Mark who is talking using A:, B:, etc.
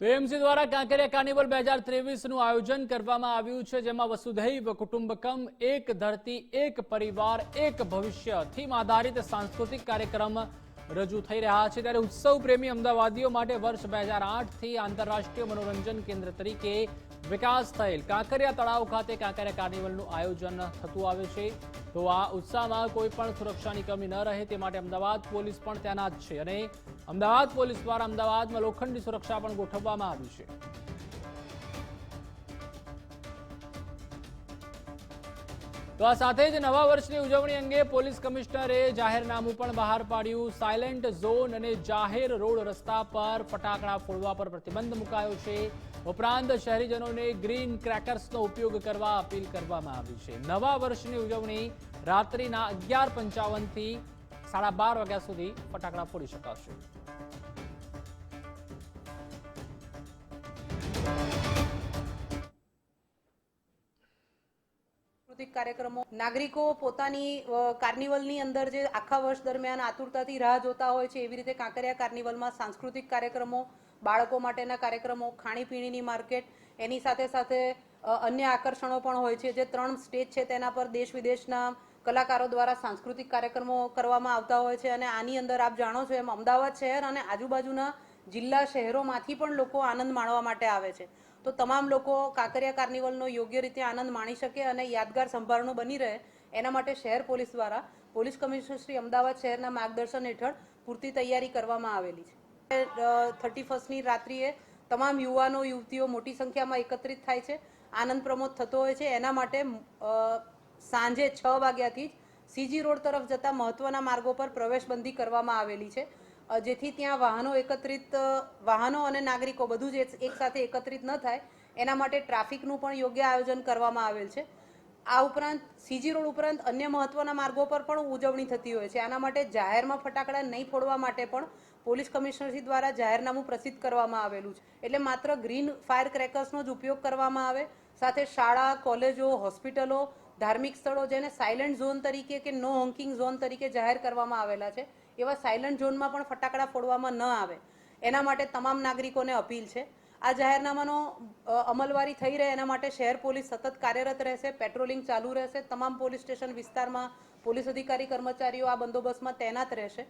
A: તો એમસી દ્વારા કાંકરિયા કાર્નિવલ બે હજાર ત્રેવીસનું આયોજન કરવામાં આવ્યું છે, જેમાં વસુધૈવ કુટુંબકમ, એક ધરતી, એક પરિવાર, એક ભવિષ્ય, થીમ આધારિત સાંસ્કૃતિક કાર્યક્રમ રજૂ થઈ રહ્યા છે ત્યારે ઉત્સવ પ્રેમી અમદાવાદીઓ માટે વર્ષ બે હજાર આઠથી આંતરરાષ્ટ્રીય મનોરંજન કેન્દ્ર તરીકે વિકાસ થયેલ. કાંકરિયા તળાવ ખાતે કાંકરિયા કાર્નિવલનું આયોજન થતું આવે છે. તો આ ઉત્સાહમાં કોઈ પણ સુરક્ષાની કમી ન રહે તે માટે અમદાવાદ પોલીસ પણ તૈનાત છે અને અમદાવાદ પોલીસ દ્વારા અમદાવાદમાં લોખંડી સુરક્ષા પણ ગોઠવવામાં આવી છે. તો આ સાથે જ નવા વર્ષની ઉજવણી અંગે પોલીસ કમિશનરે જાહેરનામું પણ બહાર પાડ્યું. સાયલેન્ટ ઝોન અને જાહેર રોડ રસ્તા પર ફટાકડા ફોડવા પર પ્રતિબંધ મુકાયો છે. ઉપરાંત શહેરીજનોને ગ્રીન ક્રેકર્સનો ઉપયોગ કરવા અપીલ કરવામાં આવી છે. નવા વર્ષની ઉજવણી રાત્રિના અગિયાર પંચાવનથી સાડા બાર વાગ્યા સુધી ફટાકડા ફોડી શકાશે.
B: સાંસ્કૃતિક કાર્યક્રમો. નાગરિકો પોતાની કાર્નિવલની અંદર જે આખા વર્ષ દરમિયાન આતુરતાથી રાહ જોતા હોય છે, એવી રીતે કાંકરિયા કાર્નિવલમાં સાંસ્કૃતિક કાર્યક્રમો, બાળકો માટેના કાર્યક્રમો, ખાણીપીણીની માર્કેટ, એની સાથે સાથે અન્ય આકર્ષણો પણ હોય છે. જે ત્રણ સ્ટેજ છે તેના પર દેશ વિદેશના કલાકારો દ્વારા સાંસ્કૃતિક કાર્યક્રમો કરવામાં આવતા હોય છે. અને આની અંદર આપ જાણો છો એમ અમદાવાદ શહેર અને આજુબાજુના જિલ્લા શહેરોમાંથી પણ લોકો આનંદ માણવા માટે આવે છે. તો તમામ લોકો કાંકરિયા કાર્નિવલનો યોગ્ય રીતે આનંદ માણી શકે અને યાદગાર સંભારણું બની રહે એના માટે શહેર પોલીસ દ્વારા પોલીસ કમિશનર શ્રી અમદાવાદ શહેરના માર્ગદર્શન હેઠળ પૂરતી તૈયારી કરવામાં આવેલી છે. થર્ટી ફર્સ્ટની રાત્રિએ તમામ યુવાનો, યુવતીઓ મોટી સંખ્યામાં એકત્રિત થાય છે. આનંદ પ્રમોદ થતો હોય છે. એના માટે સાંજે છ વાગ્યાથી જ સીજી રોડ તરફ જતા મહત્વના માર્ગો પર પ્રવેશબંધી કરવામાં આવેલી છે. જેથી ત્યાં વાહનો એકત્રિત વાહનો અને નાગરિકો બધું જ એક- એકસાથે એકત્રિત ન થાય, એના માટે ટ્રાફિકનું પણ યોગ્ય આયોજન કરવામાં આવેલ છે. આ ઉપરાંત, સીજી રોડ ઉપરાંત અન્ય મહત્વના માર્ગો પર પણ ઉજવણી થતી હોય છે. આના માટે જાહેરમાં ફટાકડા નહીં ફોડવા માટે પણ પોલીસ કમિશનરશ્રી દ્વારા જાહેરનામું પ્રસિદ્ધ કરવામાં આવેલું છે. એટલે માત્ર ગ્રીન ફાયર ક્રેકર્સનો જ ઉપયોગ કરવામાં આવે, સાથે શાળા, કોલેજો, હોસ્પિટલો, ધાર્મિક સ્થળો જેને સાયલેન્ટ ઝોન તરીકે કે નો હોંકિંગ ઝોન તરીકે જાહેર કરવામાં આવેલા છે. એવા સાયલન્ટ ઝોનમાં પણ ફટાકડા ફોડવામાં ન આવે. એના માટે તમામ નાગરિકોને અપીલ છે. આ જાહેરનામાનો અમલવારી થઈ રહે એના માટે શહેર પોલીસ સતત કાર્યરત રહેશે, પેટ્રોલિંગ ચાલુ રહેશે, તમામ પોલીસ સ્ટેશન વિસ્તારમાં પોલીસ અધિકારી કર્મચારીઓ આ બંદોબસ્તમાં તૈનાત રહેશે.